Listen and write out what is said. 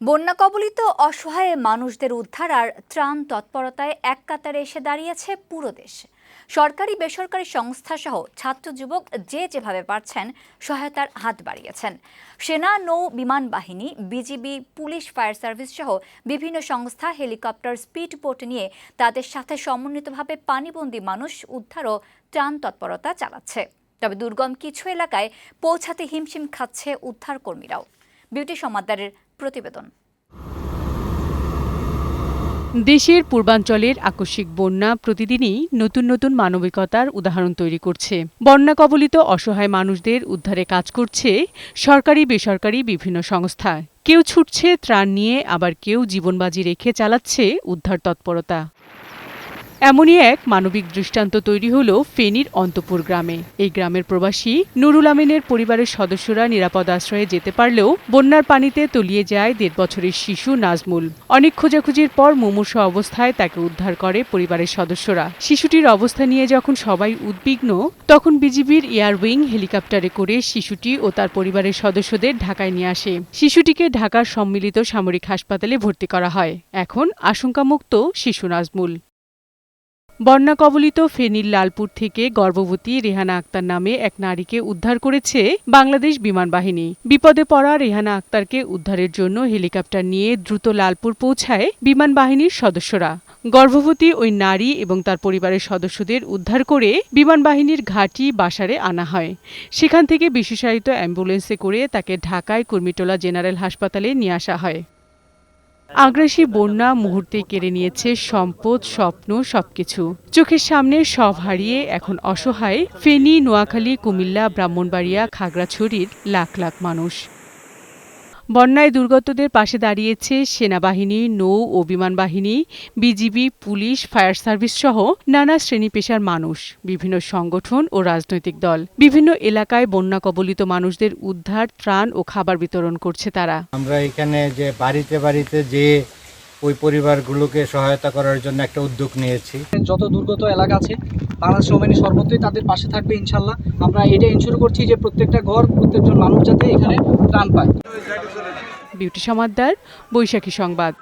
বন্যা কবলিত অসহায় মানুষদের উদ্ধার আর ত্রাণ তৎপরতায় এক কাতারে এসে দাঁড়িয়েছে পুরো দেশ। সরকারি, বেসরকারি সংস্থা সহ ছাত্র যুবক যে যেভাবে পারছেন সহায়তার হাত বাড়িয়েছেন। সেনা, নৌ, বিমান বাহিনী, বিজিবি, পুলিশ, ফায়ার সার্ভিস সহ বিভিন্ন সংস্থা, হেলিকপ্টার, স্পিড বোট নিয়ে তাদের সাথে সমন্বিতভাবে পানিবন্দী মানুষ উদ্ধার ও ত্রাণ তৎপরতা চালাচ্ছে। তবে দুর্গম কিছু এলাকায় পৌঁছাতে হিমশিম খাচ্ছে উদ্ধার কর্মীরাও বিউটি সমাদ্দারের প্রতিবেদন। দেশের পূর্বাঞ্চলের আকস্মিক বন্যা প্রতিদিনই নতুন নতুন মানবিকতার উদাহরণ তৈরি করছে। বন্যা কবলিত অসহায় মানুষদের উদ্ধারে কাজ করছে সরকারি, বেসরকারি বিভিন্ন সংস্থা। কেউ ছুটছে ত্রাণ নিয়ে, আবার কেউ জীবনবাজি রেখে চালাচ্ছে উদ্ধার তৎপরতা। এমনই এক মানবিক দৃষ্টান্ত তৈরি হল ফেনীর অন্তপুর গ্রামে। এই গ্রামের প্রবাসী নুরুল আমিনের পরিবারের সদস্যরা নিরাপদ আশ্রয়ে যেতে পারলেও বন্যার পানিতে তলিয়ে যায় দেড় বছরের শিশু নাজমুল। অনেক খোঁজাখুঁজির পর মুমূর্ষ অবস্থায় তাকে উদ্ধার করে পরিবারের সদস্যরা। শিশুটির অবস্থা নিয়ে যখন সবাই উদ্বিগ্ন, তখন বিজিবির এয়ার উইং হেলিকপ্টারে করে শিশুটি ও তার পরিবারের সদস্যদের ঢাকায় নিয়ে আসে। শিশুটিকে ঢাকার সম্মিলিত সামরিক হাসপাতালে ভর্তি করা হয়। এখন আশঙ্কামুক্ত শিশু নাজমুল। বন্যা কবলিত ফেনীর লালপুর থেকে গর্ভবতী রেহানা আক্তার নামে এক নারীকে উদ্ধার করেছে বাংলাদেশ বিমান বাহিনী। বিপদে পড়া রেহানা আক্তারকে উদ্ধারের জন্য হেলিকপ্টার নিয়ে দ্রুত লালপুর পৌঁছায় বিমান বাহিনীর সদস্যরা। গর্ভবতী ওই নারী এবং তার পরিবারের সদস্যদের উদ্ধার করে বিমান বাহিনীর ঘাঁটি বাসারে আনা হয়। সেখান থেকে বিশেষায়িত অ্যাম্বুলেন্সে করে তাকে ঢাকায় কুর্মিটোলা জেনারেল হাসপাতালে নিয়ে আসা হয়। আগ্রাসী বন্যা মুহূর্তে কেড়ে নিয়েছে সম্পদ, স্বপ্ন, সবকিছু। চোখের সামনে সব হারিয়ে এখন অসহায় ফেনী, নোয়াখালী, কুমিল্লা, ব্রাহ্মণবাড়িয়া, খাগড়াছড়ির লাখ লাখ মানুষ। বন্যায় দুর্গতদের পাশে দাঁড়িয়েছে সেনাবাহিনী নৌ ও বিমান বাহিনী বিজিবি পুলিশ ফায়ার সার্ভিস সহ নানা শ্রেণি পেশার মানুষ বিভিন্ন সংগঠন ও রাজনৈতিক দল। বিভিন্ন এলাকায় বন্যা কবলিত মানুষদের উদ্ধার ত্রাণ ও খাবার বিতরণ করছে তারা। আমরা এখানে যে বাড়িতে বাড়িতে যে ওই পরিবারগুলোকে সহায়তা করার জন্য একটা উদ্যোগ নিয়েছি। যত দুর্গত এলাকা আছে বাংলাদেশ সৌমানি সর্বত্রই তাদের পাশে থাকবে ইনশাল্লাহ। আমরা এটা ইনশোর করছি যে প্রত্যেকটা ঘর প্রত্যেকজন মানুষ যাতে এখানে ত্রাণ পায়। বিউটি সমাদ্দার বৈশাখী সংবাদ।